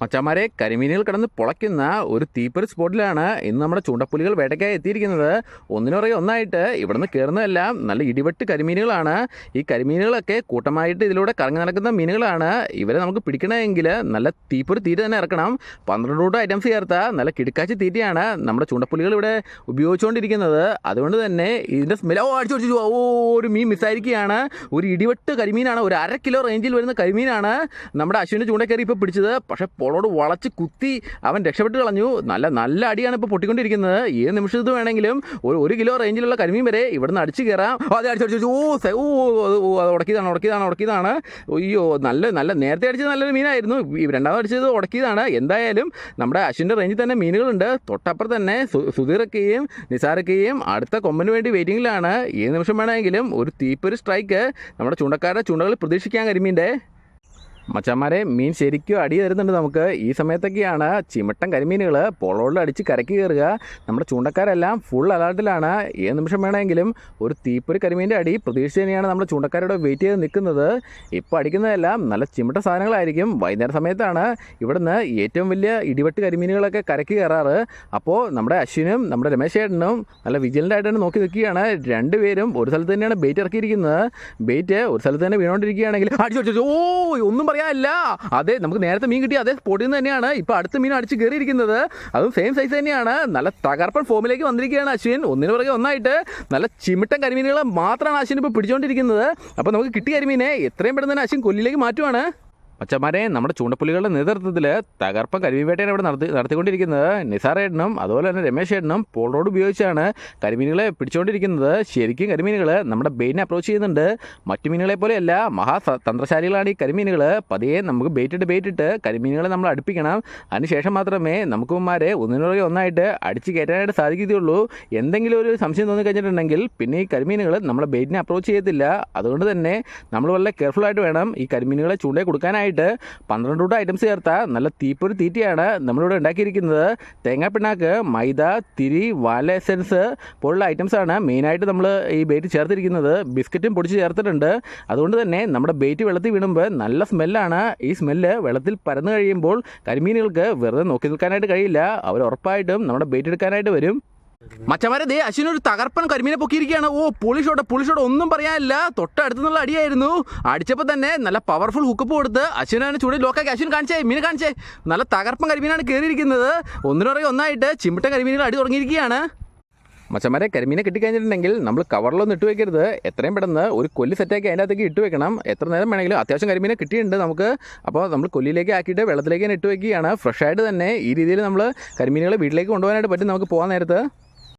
മച്ചാമാരെ കരിമീനുകൾ കിടന്ന് പൊളയ്ക്കുന്ന ഒരു തീപ്പൊരി സ്പോട്ടിലാണ് ഇന്ന് നമ്മുടെ ചൂണ്ടപ്പുലികൾ വേട്ടയ്ക്കായി എത്തിയിരിക്കുന്നത്. ഒന്നിനുറയെ ഒന്നായിട്ട് ഇവിടുന്ന് കയറുന്നതെല്ലാം നല്ല ഇടിവെട്ട് കരിമീനുകളാണ്. ഈ കരിമീനുകളൊക്കെ കൂട്ടമായിട്ട് ഇതിലൂടെ കറങ്ങി നടക്കുന്ന മീനുകളാണ്. ഇവരെ നമുക്ക് പിടിക്കണമെങ്കിൽ നല്ല തീപ്പൊരി തീറ്റ തന്നെ ഇറക്കണം. പന്ത്രണ്ട് കൂട്ടം ഐറ്റംസ് ചേർത്ത നല്ല കിടുക്കാച്ചി തീറ്റയാണ് നമ്മുടെ ചൂണ്ടപ്പുലികൾ ഇവിടെ ഉപയോഗിച്ചുകൊണ്ടിരിക്കുന്നത്. അതുകൊണ്ട് തന്നെ ഇതിന്റെ സ്മെൽ ഓ അടിച്ചു ഓ ഒരു മീൻ മിസ്സായിരിക്കുകയാണ് ഒരു ഇടിവെട്ട് കരിമീനാണ്. ഒരു അര കിലോ റേഞ്ചിൽ വരുന്ന കരിമീനാണ് നമ്മുടെ അശ്വിന്റെ ചൂണ്ട കയറി ഇപ്പോൾ പിടിച്ചത്. പക്ഷേ പൊളോട് വളച്ച് കുത്തി അവൻ രക്ഷപ്പെട്ട് കളഞ്ഞു. നല്ല നല്ല അടിയാണ് ഇപ്പോൾ പൊട്ടിക്കൊണ്ടിരിക്കുന്നത്. ഏത് നിമിഷത്ത് വേണമെങ്കിലും ഒരു കിലോ റേഞ്ചിലുള്ള കരിമീൻ വരെ ഇവിടുന്ന് അടിച്ച് കയറാം. അത് അടിച്ചു ഓ ഓ അത് ഉടക്കിയതാണ് ഉടക്കിയതാണ് ഉടക്കിയതാണ്. അയ്യോ നല്ല നല്ല നേരത്തെ അടിച്ചത് നല്ലൊരു മീനായിരുന്നു. രണ്ടാമത് അടിച്ചത് ഉടക്കിയതാണ്. എന്തായാലും നമ്മുടെ അശ്വിന്റെ റേഞ്ചിൽ തന്നെ മീനുകളുണ്ട്. തൊട്ടപ്പുറം തന്നെ സുധീറക്കുകയും നിസാറൊക്കെയും അടുത്ത കൊമ്പന് വേണ്ടി വെയിറ്റിങ്ങിലാണ് ഏത് നിമിഷം വേണമെങ്കിലും ഒരു തീപ്പൊരു സ്ട്രൈക്ക് നമ്മുടെ ചൂണ്ടക്കാരുടെ ചൂണ്ടകളിൽ പ്രതീക്ഷിക്കാൻ കരിമീന്റെ. മച്ചന്മാരെ മീൻ ശരിക്കും അടി തരുന്നുണ്ട് നമുക്ക്. ഈ സമയത്തൊക്കെയാണ് ചിമട്ടൻ കരിമീനുകൾ പൊളോളിൽ അടിച്ച് കരക്ക് കയറുക. നമ്മുടെ ചൂണ്ടക്കാരെല്ലാം ഫുൾ അലേർട്ടിലാണ് ഏത് നിമിഷം വേണമെങ്കിലും ഒരു തീപ്പൊരി കരിമീന്റെ അടി പ്രതീക്ഷിച്ച് തന്നെയാണ് നമ്മുടെ ചൂണ്ടക്കാരോട് വെയിറ്റ് ചെയ്ത് നിൽക്കുന്നത്. ഇപ്പോൾ അടിക്കുന്നതെല്ലാം നല്ല ചിമട്ട സാധനങ്ങളായിരിക്കും. വൈകുന്നേര സമയത്താണ് ഇവിടുന്ന് ഏറ്റവും വലിയ ഇടിവെട്ട് കരിമീനുകളൊക്കെ കരക്ക് കയറാറ്. അപ്പോൾ നമ്മുടെ അശ്വിനും നമ്മുടെ രമേശ് ചേട്ടനും നല്ല വിജിലന്റായിട്ടാണ് നോക്കി നിൽക്കുകയാണ്. രണ്ടുപേരും ഒരു സ്ഥലത്ത് തന്നെയാണ് ബെയ്റ്റ് ഇറക്കിയിരിക്കുന്നത്. ബെയ്റ്റ് ഒരു സ്ഥലത്ത് തന്നെ വീണുകൊണ്ടിരിക്കുകയാണെങ്കിൽ അടിച്ചു അടിച്ചു ഓ ഒന്നും പറയാനില്ല അതെ നമുക്ക് നേരത്തെ മീൻ കിട്ടി. അതേ സ്പോട്ടിൽ നിന്ന് തന്നെയാണ്. ഇപ്പൊ അടുത്ത മീൻ അടിച്ച് കയറിയിരിക്കുന്നത്. അതും സെയിം സൈസ് തന്നെയാണ്. നല്ല തകർപ്പൻ ഫോമിലേക്ക് വന്നിരിക്കുകയാണ് അശ്വിൻ. ഒന്നിനു പുറകെ ഒന്നായിട്ട് നല്ല ചിമിട്ടൻ കരിമീനുകളെ മാത്രമാണ് അശ്വിൻ ഇപ്പൊ പിടിച്ചുകൊണ്ടിരിക്കുന്നത് അപ്പോൾ നമുക്ക് കിട്ടിയ കരിമീനെ എത്രയും പെട്ടെന്ന് തന്നെ അശ്വിൻ കൊല്ലിലേക്ക് മാറ്റുവാണ്. മച്ചന്മാരെ നമ്മുടെ ചൂണ്ടപ്പുലികളുടെ നേതൃത്വത്തിൽ തകർപ്പൻ കരിമീൻ ഇവിടെ നടത്തി നടത്തിക്കൊണ്ടിരിക്കുന്നത്. നിസാർ ഏട്ടനും അതുപോലെ തന്നെ രമേശ് ഏട്ടനും പോൾ റോഡ് ഉപയോഗിച്ചാണ് കരിമീനുകളെ പിടിച്ചുകൊണ്ടിരിക്കുന്നത്. ശരിക്കും കരിമീനുകൾ നമ്മുടെ ബെയിനെ അപ്രോച്ച് ചെയ്യുന്നുണ്ട്. മറ്റു മീനുകളെ പോലെയല്ല മഹാ തന്ത്രശാലികളാണ് ഈ കരിമീനുകൾ പതിയെ നമുക്ക് ബെയ്റ്റിട്ട് ബെയ്റ്റിട്ട് കരിമീനുകളെ നമ്മൾ അടുപ്പിക്കണം. അതിനുശേഷം മാത്രമേ നമുക്കുമാരെ ഒന്നിനുറകെ ഒന്നായിട്ട് അടിച്ച് കയറ്റാനായിട്ട് സാധിക്കുകയുള്ളൂ എന്തെങ്കിലും ഒരു സംശയം തോന്നി കഴിഞ്ഞിട്ടുണ്ടെങ്കിൽ പിന്നെ ഈ കരിമീനുകൾ നമ്മളെ ബെയ്റ്റിനെ അപ്രോച്ച് ചെയ്യത്തില്ല. അതുകൊണ്ട് തന്നെ നമ്മൾ വളരെ കെയർഫുൾ ആയിട്ട് വേണം ഈ കരിമീനുകളെ ചൂണ്ടേ കൊടുക്കാനായിട്ട്. പന്ത്രണ്ട് കൂട്ടം ഐറ്റംസ് ചേർത്ത നല്ല തീപ്പൊരു തീറ്റയാണ് നമ്മളിവിടെ ഉണ്ടാക്കിയിരിക്കുന്നത്. തേങ്ങാപ്പിണ്ണാക്ക് മൈദ തിരി വാല എസൻസ് പോലുള്ള ഐറ്റംസാണ് മെയിനായിട്ട് നമ്മൾ ഈ ബേറ്റ് ചേർത്തിരിക്കുന്നത്. ബിസ്ക്കറ്റും പൊടിച്ച് ചേർത്തിട്ടുണ്ട്. അതുകൊണ്ട് തന്നെ നമ്മുടെ ബേറ്റ് വെള്ളത്തിൽ വീണുമ്പോൾ നല്ല സ്മെല്ലാണ് ഈ സ്മെല്ല് വെള്ളത്തിൽ പരന്നു കഴിയുമ്പോൾ കരിമീനുകൾക്ക് വെറുതെ നോക്കി നിൽക്കാനായിട്ട് കഴിയില്ല. അവർ ഉറപ്പായിട്ടും നമ്മുടെ ബേറ്റ് എടുക്കാനായിട്ട് വരും. മച്ചമാരെ ദേ അശ്വിൻ ഒരു തകർപ്പൻ കരിമീനെ പൊക്കിയിരിക്കുകയാണ്. ഓ പുളിഷോട്ട് പുളിഷോട്ട് ഒന്നും പറയാനില്ല. തൊട്ടടുത്ത് നിന്നുള്ള അടിയായിരുന്നു. അടിച്ചപ്പോൾ തന്നെ നല്ല പവർഫുൾ ഹുക്കപ്പ് കൊടുത്ത് അശ്വിനാണ് ചൂടി ലോക്കാക്കി അശ്വിൻ കാണിച്ചേ മീനെ കാണിച്ചേ. നല്ല തകർപ്പൻ കരിമീനാണ് കയറിയിരിക്കുന്നത് ഒന്നിനുറകെ ഒന്നായിട്ട് ചിമ്മിട്ട കരിമീനുകൾ അടി തുടങ്ങിയിരിക്കുകയാണ്. മച്ചന്മാരെ കരിമീനെ കിട്ടിക്കഴിഞ്ഞിട്ടുണ്ടെങ്കിൽ നമ്മൾ കവറിലൊന്നും ഇട്ട് വെക്കരുത്. എത്രയും പെട്ടെന്ന് ഒരു കൊല്ലി സെറ്റാക്കി അതിന്റെ അകത്തേക്ക് ഇട്ട് വെക്കണം. എത്ര നേരം വേണമെങ്കിലും അത്യാവശ്യം കരിമീനെ കിട്ടിയിട്ടുണ്ട് നമുക്ക്. അപ്പോൾ നമ്മൾ കൊല്ലിയിലേക്ക് ആക്കിയിട്ട് വെള്ളത്തിലേക്ക് തന്നെ ഇട്ട് വെക്കുകയാണ്. ഫ്രഷായിട്ട് തന്നെ ഈ രീതിയിൽ നമ്മൾ കരിമീനുകൾ വീട്ടിലേക്ക് കൊണ്ടുപോകാനായിട്ട് പറ്റും നമുക്ക് പോകാൻ നേരത്ത്.